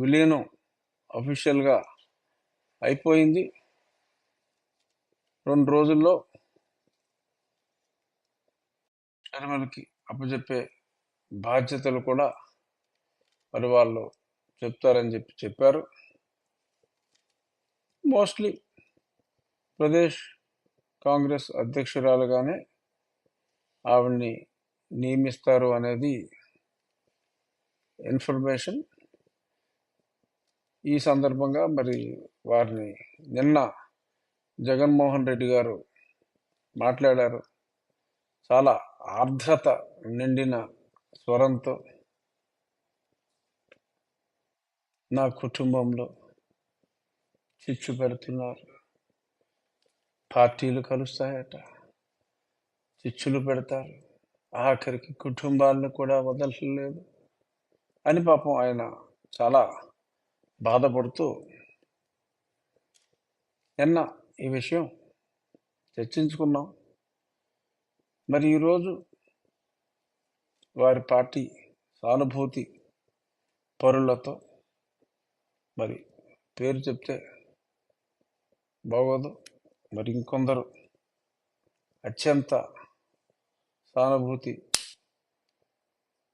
విలీనం అఫీషియల్గా అయిపోయింది. రెండు రోజుల్లో షర్మిలకి అప్పచెప్పే బాధ్యతలు కూడా మరి వాళ్ళు చెప్తారని చెప్పి చెప్పారు. మోస్ట్లీ ప్రదేశ్ కాంగ్రెస్ అధ్యక్షురాలుగానే ఆవిడ్ని నియమిస్తారు అనేది ఇన్ఫర్మేషన్. ఈ సందర్భంగా మరి వారిని నిన్న జగన్మోహన్ రెడ్డి గారు మాట్లాడారు. చాలా ఆర్ద్రత నిండిన స్వరంతో నా కుటుంబంలో చిచ్చు పెడుతున్నారు. పార్టీలు కలుస్తాయట చిచ్చులు పెడతారు. ఆఖరికి కుటుంబాలను కూడా వదలలేదు అని పాపం ఆయన చాలా బాధపడుతూ నిన్న ఈ విషయం చర్చించుకున్నాం. మరి ఈరోజు వారి పార్టీ సానుభూతి పరులతో మరి పేరు చెప్తే బాగోదు. మరి ఇంకొందరు అత్యంత సానుభూతి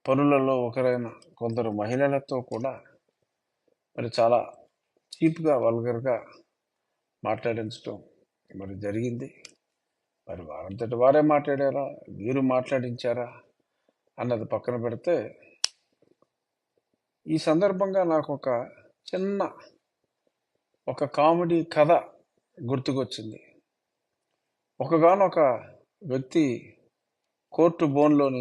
పనులలో ఒకరైన కొందరు మహిళలతో కూడా మరి చాలా చీప్గా వల్గర్గా మాట్లాడించడం మరి జరిగింది. మరి వారంతటి వారే మాట్లాడారా? వీరు మాట్లాడించారా? అన్నది పక్కన పెడితే ఈ సందర్భంగా నాకు ఒక చిన్న ఒక కామెడీ కథ గుర్తుకొచ్చింది. ఒకగానొక వ్యక్తి కోర్టు బోన్లో నుంచి